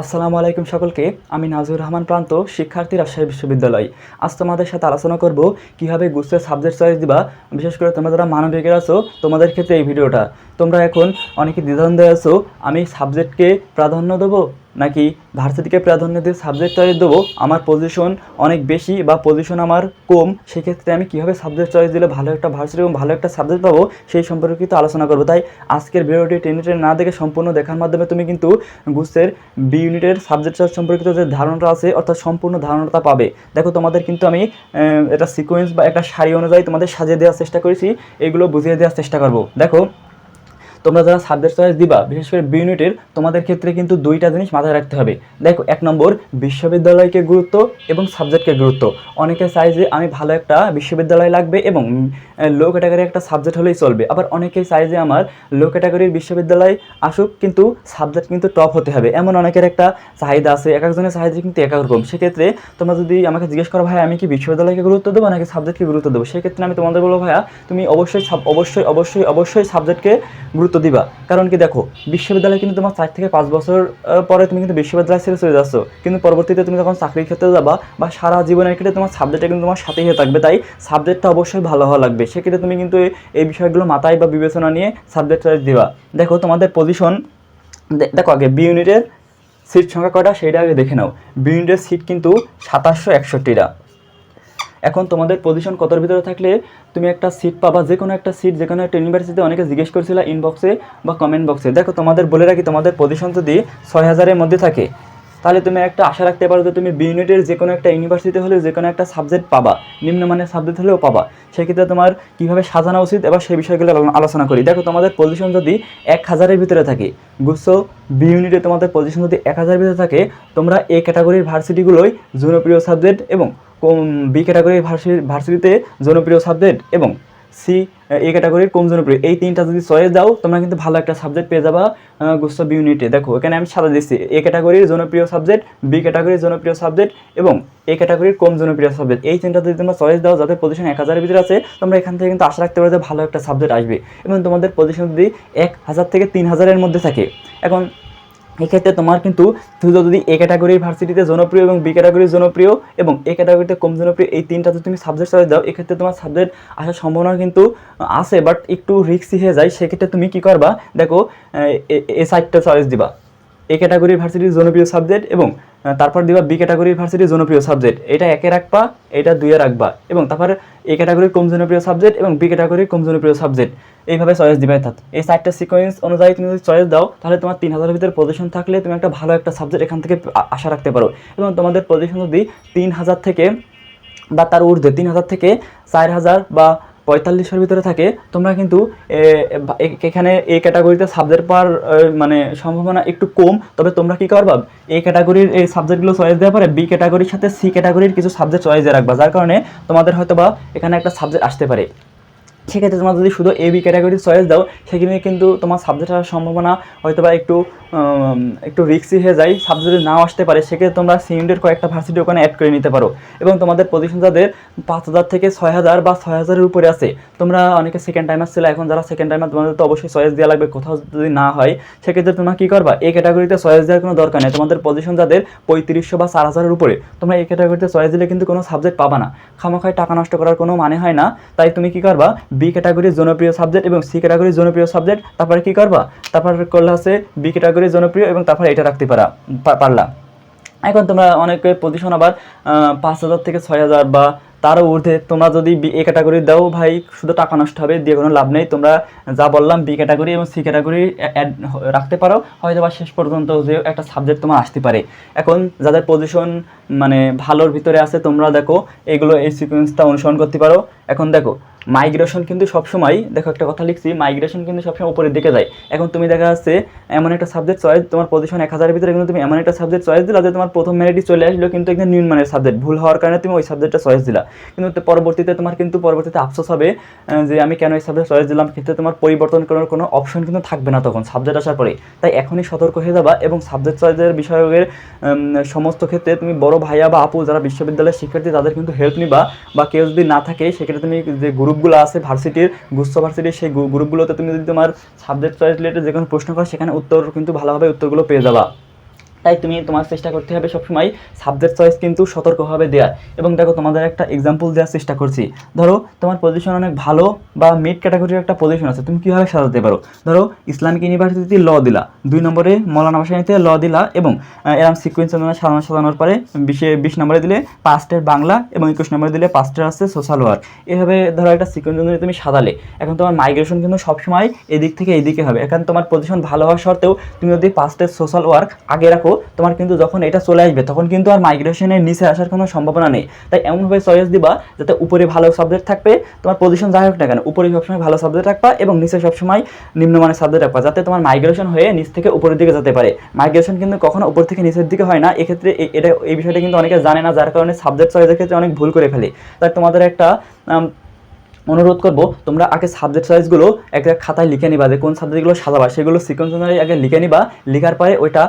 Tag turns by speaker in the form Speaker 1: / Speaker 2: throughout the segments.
Speaker 1: আসসালামু আলাইকুম সকলকে। আমি নাজুর রহমান প্রান্ত, শিক্ষার্থী রাজশাহী বিশ্ববিদ্যালয়। আজ তোমাদের সাথে আলোচনা করব কীভাবে গুচ্ছের সাবজেক্ট চয়েস দিবা। বিশেষ করে তোমরা যারা মানবিকের আছো, তোমাদের ক্ষেত্রে এই ভিডিওটা। তোমরা এখন অনেকে দ্বিধাদ্বন্দ্বে আছো, আমি সাবজেক্টকে প্রাধান্য দেবো? নাকি ভার্সিটিকে প্রাধান্য দিয়ে সাবজেক্ট চয়েস দেবো? আমার পজিশন অনেক বেশি বা পজিশন আমার কম, সেক্ষেত্রে আমি কীভাবে সাবজেক্ট চয়েস দিলে ভালো একটা ভার্সিটি এবং ভালো একটা সাবজেক্ট পাবো সেই সম্পর্কিত আলোচনা করব। তাই আজকের ভিডিওটি টেনে টেনে না দেখে সম্পূর্ণ দেখার মাধ্যমে তুমি কিন্তু গুচ্ছের বি ইউনিটের সাবজেক্ট চয়েস সম্পর্কিত যে ধারণাটা আছে, অর্থাৎ সম্পূর্ণ ধারণাটা পাবে। দেখো, তোমাদের কিন্তু আমি এটা সিকোয়েন্স বা একটা সারি অনুযায়ী তোমাদের সাজিয়ে দেওয়ার চেষ্টা করেছি। এগুলো বুঝিয়ে দেওয়ার চেষ্টা করব। দেখো তোমরা যারা সাবজেক্ট চয়েস দিবা, বিশেষ করে বি ইউনিটের তোমাদের ক্ষেত্রে কিন্তু দুইটা জিনিস মাথায় রাখতে হবে। দেখো, এক নম্বর, বিশ্ববিদ্যালয়কে গুরুত্ব এবং সাবজেক্টকে গুরুত্ব। অনেকে চায় যে আমি ভালো একটা বিশ্ববিদ্যালয় লাগবে এবং লো ক্যাটাগরি একটা সাবজেক্ট হলেই চলবে। আবার অনেকেই চায় যে আমার লো ক্যাটাগরির বিশ্ববিদ্যালয় আসুক, কিন্তু সাবজেক্ট কিন্তু টপ হতে হবে। এমন অনেকের একটা চাহিদা আছে, এক একজনের চাহিদা কিন্তু এক এক রকম। সেক্ষেত্রে তোমরা যদি আমাকে জিজ্ঞেস করো ভাই আমি কি বিশ্ববিদ্যালয়কে গুরুত্ব দেবো নাকি সাবজেক্টকে গুরুত্ব দেবো? সেক্ষেত্রে আমি তোমাদের বলব, ভাইয়া, তুমি অবশ্যই অবশ্যই অবশ্যই অবশ্যই সাবজেক্টকে গুরুত্ব দিবা। কারণ কি দেখো, বিশ্ববিদ্যালয়ে কিন্তু তোমার চার থেকে পাঁচ বছর পরে তুমি কিন্তু বিশ্ববিদ্যালয় ছেড়ে চলে যাচ্ছ। কিন্তু পরবর্তীতে তুমি যখন চাকরির ক্ষেত্রে যাবা বা সারা জীবনের ক্ষেত্রে তোমার সাবজেক্টটা কিন্তু তোমার সাথেই হয়ে থাকবে। তাই সাবজেক্টটা অবশ্যই ভালো হওয়া লাগবে। সেক্ষেত্রে তুমি কিন্তু এই- বিষয়গুলো মাথায় বা বিবেচনা নিয়ে সাবজেক্ট দিবা। দেখো, তোমাদের পজিশন দেখো আগে বি ইউনিটের সিট সংখ্যা কয়টা? সেইটা আগে দেখে নাও। বি ইউনিটের সিট কিন্তু সাতাশশো একষট্টিটা। এখন তোমাদের পজিশন কতর ভিতরে থাকলে তুমি একটা সিট পাবা? যে কোনো একটা সিট যে কোনো একটা ইউনিভার্সিটিতে অনেকে জিজ্ঞেস করছিল ইনবক্সে বা কমেন্ট বক্সে দেখো, তোমাদের বলে রাখি, তোমাদের পজিশন যদি ছয় হাজারের মধ্যে থাকে, তাহলে তুমি একটা আশা রাখতে পারো যে তুমি বি ইউনিটের যে কোনো একটা ইউনিভার্সিটি হলেও যে কোনো একটা সাবজেক্ট পাবা। নিম্নমানের সাবজেক্ট হলেও পাবা। সেক্ষেত্রে তোমার কীভাবে সাজানো উচিত এবার সেই বিষয়গুলো আলোচনা করি। দেখো, তোমাদের পজিশন যদি এক হাজারের ভিতরে থাকে গুচ্ছ বি ইউনিটে তোমাদের পজিশন যদি এক হাজারের ভিতরে থাকে, তোমরা এ ক্যাটাগরির ভার্সিটিগুলোই জনপ্রিয় সাবজেক্ট এবং বি ক্যাটাগরির ভার্সি ভার্সিটিতে জনপ্রিয় সাবজেক্ট এবং সি, এ ক্যাটাগরির কম জনপ্রিয়? এই তিনটা যদি চয়েস দাও, তোমরা কিন্তু ভালো একটা সাবজেক্ট পেয়ে যাবা গুচ্ছ বি ইউনিটে। দেখো, এখানে আমি সাদা দিচ্ছি এ ক্যাটাগরির জনপ্রিয় সাবজেক্ট, বি ক্যাটাগরির জনপ্রিয় সাবজেক্ট এবং এ ক্যাটাগরির কম জনপ্রিয় সাবজেক্ট? এই তিনটা যদি তোমরা চয়েস দাও, যাদের পজিশন এক হাজারের ভিতরে আছে, তোমরা এখান থেকে কিন্তু আশা রাখতে পারো যে ভালো একটা সাবজেক্ট আসবে। এবং তোমাদের পজিশন যদি এক হাজার থেকে তিন হাজারের মধ্যে থাকে, এখন এক্ষেত্রে তোমার কিন্তু তুমি যদি এ ক্যাটাগরির ভার্সিটিতে জনপ্রিয় এবং বি ক্যাটাগরির জনপ্রিয় এবং এ ক্যাটাগরিতে কম জনপ্রিয়, এই তিনটা যদি তুমি সাবজেক্ট চয়েস দাও, এক্ষেত্রে তোমার সাবজেক্ট আসার সম্ভাবনা কিন্তু আছে বাট একটু রিক্সি হয়ে যায়। সেক্ষেত্রে তুমি কী করবা? দেখো এ- সাইডটা চয়েস দিবা। এ ক্যাটাগরির ভার্সিটির জনপ্রিয় সাবজেক্ট এবং তারপর দিবা বি ক্যাটাগরির ভার্সিটির জনপ্রিয় সাবজেক্ট এটা একে রাখবা, এটা দুইয়ে রাখবা এবং তারপর এ ক্যাটাগরির কম জনপ্রিয় সাবজেক্ট এবং বি ক্যাটাগরির কম জনপ্রিয় সাবজেক্ট এইভাবে চয়েস দিবে অর্থাৎ এই চারটা সিকোয়েন্স অনুযায়ী তুমি যদি চয়েস দাও, তাহলে তোমার তিন হাজারের ভিতরে পজিশন থাকলে তুমি একটা ভালো একটা সাবজেক্ট এখান থেকে আশা রাখতে পারো। এবং তোমাদের পজিশন যদি তিন হাজার থেকে বা তার ঊর্ধ্বে তিন হাজার থেকে চার হাজার বা পঁয়তাল্লিশের ভিতরে থাকে, তোমরা কিন্তু এখানে এই ক্যাটাগরিতে সাবজেক্ট পাওয়ার মানে সম্ভাবনা একটু কম, তবে তোমরা কি করবা? এই ক্যাটাগরির এই সাবজেক্টগুলো চয়েস দেওয়ার পরে বি ক্যাটাগরির সাথে সি ক্যাটাগরির কিছু সাবজেক্ট চয়েস দিয়ে রাখবা, যার কারণে তোমাদের হয়তো বা এখানে একটা সাবজেক্ট আসতে পারে। সেক্ষেত্রে তোমরা যদি শুধু এ বি ক্যাটাগরি চয়েস দাও, সেখানে কিন্তু তোমার সাবজেক্ট আসার সম্ভাবনা হয়তো বা একটু একটু রিক্সি হয়ে যায়। সাবজেক্ট যদি নাও আসতে পারে, সেক্ষেত্রে তোমরা সিউন্ডের কয়েকটা ভার্সিটি ওখানে অ্যাড করে নিতে পারো। এবং তোমাদের পজিশন যাদের পাঁচ হাজার থেকে ছয় হাজার বা ছয় হাজারের উপরে আছে, তোমরা অনেকে সেকেন্ড টাইমার ছিল, এখন যারা সেকেন্ড টাইমার তোমাদের তো অবশ্যই চয়েস দেওয়া লাগবে, কোথাও যদি না হয়, সেক্ষেত্রে তোমরা কী করবা? এই ক্যাটাগরিতে চয়েস দেওয়ার কোনো দরকার নেই। তোমাদের পজিশন যাদের পঁয়ত্রিশশো বা চার হাজারের উপরে, তোমরা এই ক্যাটাগরিতে চয়েস দিলে কিন্তু কোনো সাবজেক্ট পাবা না। খামাখায় টাকা নষ্ট করার কোনো মানে হয় না। তাই তুমি কি করবা? বি ক্যাটাগরির জনপ্রিয় সাবজেক্ট এবং সি ক্যাটাগরির জনপ্রিয় সাবজেক্ট তারপরে কি করবা? তারপর করলে হচ্ছে বি ক্যাটাগরির জনপ্রিয় এবং তারপরে এটা রাখতে পারা পারলা। এখন তোমরা অনেকে পজিশন আবার পাঁচ হাজার থেকে ছয় হাজার বা তারও ঊর্ধ্বে তোমরা যদি বি এ ক্যাটাগরি দাও, ভাই, শুধু টাকা নষ্ট হবে, দিয়ে কোনো লাভ নেই। তোমরা যা বললাম বি ক্যাটাগরি এবং সি ক্যাটাগরি অ্যাড রাখতে পারো। হয়তো বা শেষ পর্যন্ত যে একটা সাবজেক্ট তোমার আসতে পারে। এখন যাদের পজিশন মানে ভালোর ভিতরে আছে, তোমরা দেখো, এগুলো এই সিকোয়েন্সটা অনুসরণ করতে পারো। এখন দেখো মাইগ্রেশন কিন্তু সবসময়, দেখো একটা কথা লিখছি মাইগ্রেশন কিন্তু সবসময় উপরের দিকে যায়। এখন তুমি দেখা যাচ্ছে, এমন একটা সাবজেক্ট চয়েস তোমার পজিশন এক হাজারের ভিতরে কিন্তু তুমি এমন একটা সাবজেক্ট চয়েস দিলা যে তোমার প্রথম মেরিটই চলে আসলো কিন্তু একদম নিম্নমানের সাবজেক্ট ভুল হওয়ার কারণে তুমি ওই সাবজেক্টটা চয়েস দিলা। কিন্তু পরবর্তীতে তোমার কিন্তু পরবর্তীতে আফসোস হবে যে আমি কেন এই সাবজেক্ট চয়েস দিলাম? ক্ষেত্রে তোমার পরিবর্তন করার কোনো অপশন কিন্তু থাকবে না তখন সাবজেক্ট আসার পরে। তাই এখনই সতর্ক হয়ে যাবা এবং সাবজেক্ট চয়েসের বিষয়ের সমস্ত ক্ষেত্রে তুমি বড় ভাইয়া বা আপু যারা বিশ্ববিদ্যালয়ের শিক্ষার্থী, তাদের কিন্তু হেল্প নিবা। বা কেউ যদি না থাকে, সেক্ষেত্রে তুমি যে গ্রুপগুলো আছে, ভার্সিটির, গুচ্ছ ভার্সিটির সেই গ্রু- গ্রুপগুলোতে তুমি যদি তোমার সাবজেক্ট চয়েস রিলেটেড যে কোনো প্রশ্ন করো, সেখানে উত্তর কিন্তু ভালোভাবে উত্তরগুলো পেয়ে যাবা। তাই তুমি তোমার চেষ্টা করতে হবে সবসময় সাবজেক্ট চয়েস কিন্তু সতর্কভাবে দেওয়া এবং দেখো তোমাদের একটা এক্সাম্পল দেওয়ার চেষ্টা করছি। ধরো, তোমার পজিশন অনেক ভালো বা মিড ক্যাটাগরির একটা পজিশন আছে, তুমি কীভাবে সাজাতে পারো? ধরো, ইসলামিক ইউনিভার্সিটিতে ল দিলা। দুই নম্বরে মৌলানা ভাসানিতে ল দিলা এবং এরম সিকুয়েন্স সাজানো সাজানোর পরে বিশে, বিশ নম্বরে দিলে পাঁচটের বাংলা এবং একুশ নম্বরে দিলে পাঁচটের আছে সোশ্যাল ওয়ার্ক এভাবে ধরো একটা সিকুয়েন্স অনুযায়ী তুমি সাজালে। এখন তোমার মাইগ্রেশন কিন্তু সবসময় এদিক থেকে এইদিকে হবে। এখন তোমার পজিশন ভালো হওয়া সত্ত্বেও তুমি যদি পাঁচটের সোশ্যাল ওয়ার্ক আগে রাখো তোমার কিন্তু যখন এটা চলে আসবে, তখন কিন্তু আর মাইগ্রেশনের নিচে আসার কোনো সম্ভাবনা নেই। তাই এমনভাবে চয়েস দিবা যাতে উপরে ভালো সাবজেক্ট থাকবে, তোমার পজিশন যাই হোক না কেন, উপরে সবসময় ভালো সাবজেক্ট রাখবা এবং নিচে সবসময় নিম্নমানের সাবজেক্ট রাখবা, যাতে তোমার মাইগ্রেশন হয়ে নিচ থেকে উপরের দিকে যেতে পারে। মাইগ্রেশন কিন্তু কখনো উপর থেকে নিচের দিকে হয় না, এক্ষেত্রে এটা, এই বিষয়টা কিন্তু অনেকে জানে না, যার কারণে সাবজেক্ট চয়েসের ক্ষেত্রে অনেক ভুল করে ফেলে। তাই তোমাদের একটা অনুরোধ করব, তোমরা আগে সাবজেক্ট চয়েসগুলো একটা খাতায় লিখে নিবা, যে কোন সাবজেক্টগুলো সাজাবা, সেগুলো সিকোয়েন্স অনুযায়ী আগে লিখে নিবা, লিখার পরে ওইটা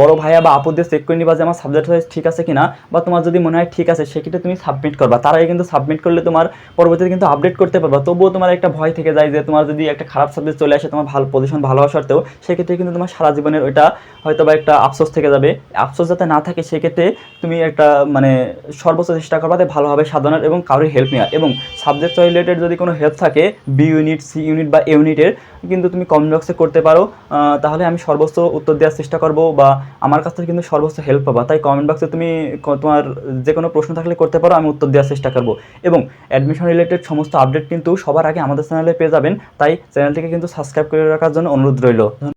Speaker 1: বড় ভাইয়া বা আপু দিয়ে চেক করে নিবা যে আমার সাবজেক্ট চয়েস ঠিক আছে কিনা, বা তোমার যদি মনে হয় ঠিক আছে, সেক্ষেত্রে তুমি সাবমিট করবা। তার আগে কিন্তু সাবমিট করলে তোমার পরবর্তীতে কিন্তু আপডেট করতে পারবা। তবুও তোমার একটা ভয় থেকে যায় যে তোমার যদি একটা খারাপ সাবজেক্ট চলে আসে, তোমার ভালো পজিশন ভালো হওয়া সত্ত্বেও, সেক্ষেত্রে কিন্তু তোমার সারা জীবনের ওইটা হয়তো বা একটা আফসোস থেকে যাবে। আফসোস যাতে না থাকে, সেক্ষেত্রে তুমি একটা মানে সর্বোচ্চ চেষ্টা করবা যে ভালোভাবে সাধনার এবং কারোর হেল্প নেওয়া এবং সাবজেক্ট রিলেটেড যদি কোনো হেল্প থাকে বি ইউনিট সি ইউনিট বা এ ইউনিটের কিন্তু তুমি কমেন্ট বক্সে করতে পারো তাহলে আমি সর্বোচ্চ উত্তর দেওয়ার চেষ্টা করব বা আমার কাছ থেকে কিন্তু সর্বোচ্চ হেল্প পাবা। তাই কমেন্ট বক্সে তুমি তোমার যে কোনো প্রশ্ন থাকলে করতে পারো, আমি উত্তর দেওয়ার চেষ্টা করব। এবং অ্যাডমিশন রিলেটেড সমস্ত আপডেট কিন্তু সবার আগে আমাদের চ্যানেলে পেয়ে যাবেন, তাই চ্যানেলটিকে কিন্তু সাবস্ক্রাইব করে রাখার জন্য অনুরোধ রইল।